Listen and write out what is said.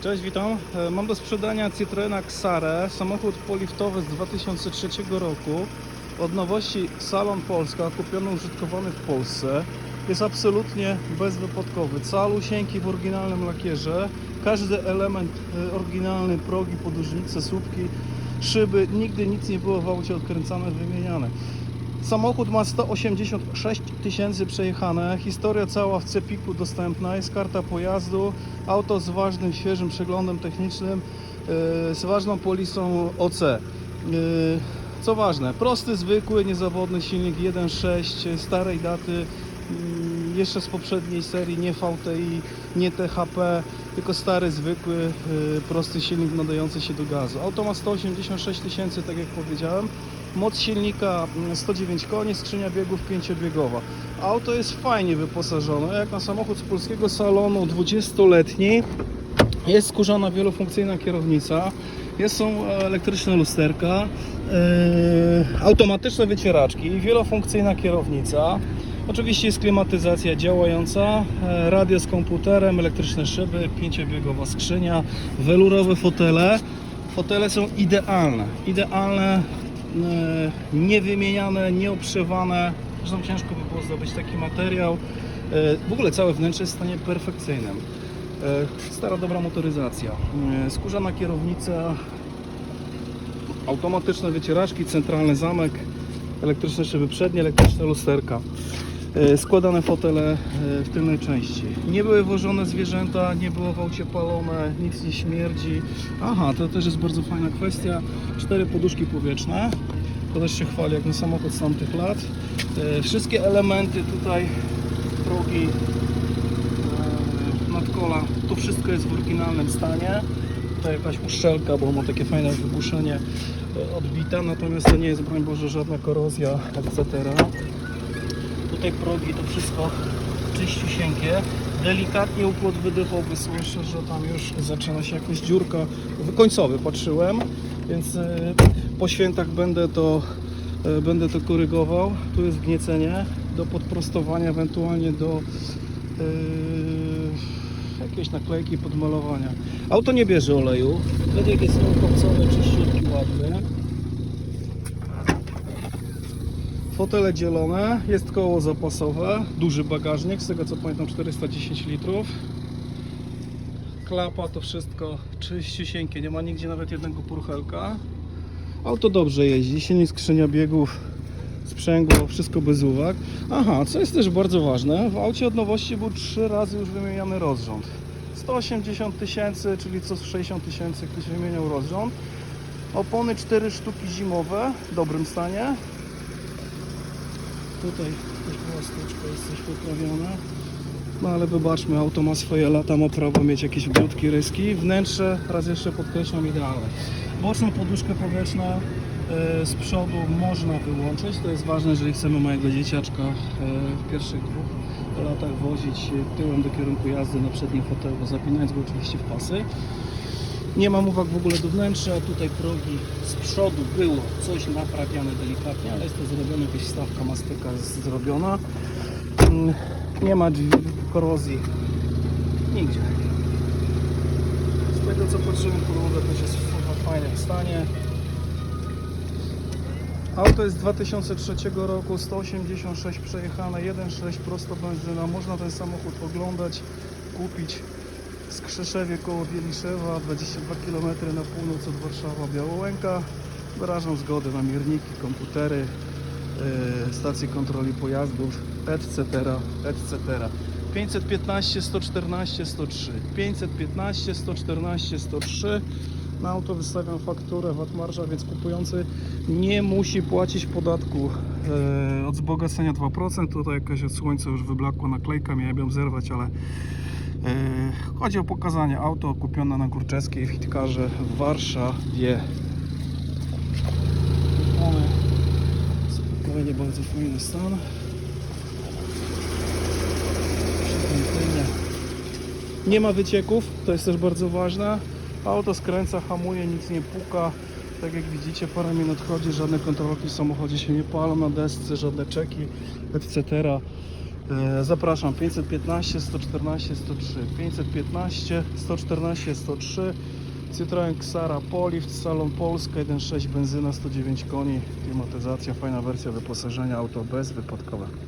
Cześć, witam. E, Mam do sprzedania Citroena Xare, samochód poliftowy z 2003 roku. Od nowości Salon Polska, kupiony użytkowany w Polsce. Jest absolutnie bezwypadkowy. Calusieńki w oryginalnym lakierze. Każdy element e, oryginalny, progi, podłużnice, słupki, szyby. Nigdy nic nie było w aucie odkręcane, wymieniane. Samochód ma 186 tysięcy przejechane, historia cała w Cepiku dostępna, jest karta pojazdu, auto z ważnym, świeżym przeglądem technicznym, yy, z ważną polisą OC. Yy, Co ważne, prosty, zwykły, niezawodny silnik 1.6 starej daty, yy, jeszcze z poprzedniej serii, nie VTI, nie THP, tylko stary, zwykły, yy, prosty silnik nadający się do gazu. Auto ma 186 tysięcy, tak jak powiedziałem. Moc silnika mm, 109 koni, skrzynia biegów 5-biegowa. Auto jest fajnie wyposażone, jak na samochód z polskiego salonu 20-letni. Jest skórzana wielofunkcyjna kierownica, jest, są elektryczne lusterka, yy, automatyczne wycieraczki, wielofunkcyjna kierownica. Oczywiście jest klimatyzacja działająca, e, radio z komputerem, elektryczne szyby, pięciobiegowa skrzynia, welurowe fotele. Fotele są idealne, idealne, e, niewymieniane, nieoprzewane. Zresztą ciężko by było zdobyć taki materiał. E, W ogóle całe wnętrze jest w stanie perfekcyjnym. E, Stara, dobra motoryzacja. E, Skórzana kierownica, automatyczne wycieraczki, centralny zamek, elektryczne szyby przednie, elektryczne lusterka. E, Składane fotele e, w tylnej części. Nie były włożone zwierzęta, nie było w aucie palone, nic nie śmierdzi. Aha, to też jest bardzo fajna kwestia. Cztery poduszki powietrzne. To też się chwali jak na samochód z tamtych lat. E, Wszystkie elementy tutaj, progi, nadkola, to wszystko jest w oryginalnym stanie. Tutaj jakaś uszczelka, bo ma takie fajne wygłuszenie e, odbita, natomiast to nie jest, broń Boże, żadna korozja, etc. Tutaj progi to wszystko czyściusieńkie. Delikatnie układ wydechowy, słyszę, że tam już zaczyna się jakaś dziurka. Końcowy patrzyłem, więc e, po świętach będę to, e, będę to korygował. Tu jest wgniecenie do podprostowania, ewentualnie do e, jakiejś naklejki podmalowania. Auto nie bierze oleju. Wydech jest ukopcony, czyściutki, ładny. Fotele dzielone, jest koło zapasowe, duży bagażnik, z tego co pamiętam 410 litrów. Klapa to wszystko czyściusieńkie, nie ma nigdzie nawet jednego purchelka. Auto dobrze jeździ, silnik skrzynia biegów, sprzęgło, wszystko bez uwag. Aha, co jest też bardzo ważne, w aucie od nowości był 3 razy już wymieniany rozrząd. 180 tysięcy, czyli co 60 tysięcy ktoś wymieniał rozrząd. Opony 4 sztuki zimowe w dobrym stanie. Tutaj też była styczka, jest coś poprawione. No ale wybaczmy, auto ma swoje lata, ma prawo mieć jakieś brudki, ryski. Wnętrze, raz jeszcze podkreślam, idealne. Boczną poduszkę powietrzną e, z przodu można wyłączyć. To jest ważne, jeżeli chcemy mojego dzieciaczka e, w pierwszych dwóch latach wozić tyłem do kierunku jazdy na przednim fotelu, zapinając go oczywiście w pasy. Nie mam uwag w ogóle do wnętrza, tutaj progi z przodu było coś naprawiane delikatnie, ale jest to zrobione, jakaś stawka mastyka jest zrobiona. Mm, Nie ma korozji, nigdzie. Z tego co patrzyłem, podłoga też jest w fajnym stanie. Auto jest z 2003 roku, 186 przejechane, 1.6 prosto benzyna. Można ten samochód oglądać, kupić z Krzeszewie koło Bieliszewa, 22 km na północ od Warszawa, Białołęka. Wyrażam zgodę na mierniki, komputery, yy, stacje kontroli pojazdów, etc., etc. 515 114 103 515 114 103 na auto wystawiam fakturę VAT marża, więc kupujący nie musi płacić podatku e, od wzbogacenia 2%. Tutaj jakaś od słońca już wyblakła naklejka, miałem ją zerwać, ale e, chodzi o pokazanie auto kupione na Górczewskiej w Hitkarze w Warszawie. Mamy spokojnie, bardzo fajny stan. Nie ma wycieków, to jest też bardzo ważne. Auto skręca, hamuje, nic nie puka. Tak jak widzicie, parę minut chodzi, żadne kontrolki w samochodzie się nie palą na desce, żadne czeki, etc. E, Zapraszam 515 114 103 515 114 103 Citroen Xara Polift Salon Polska 1.6 benzyna 109 koni. Klimatyzacja, fajna wersja wyposażenia auto bez wypadkowe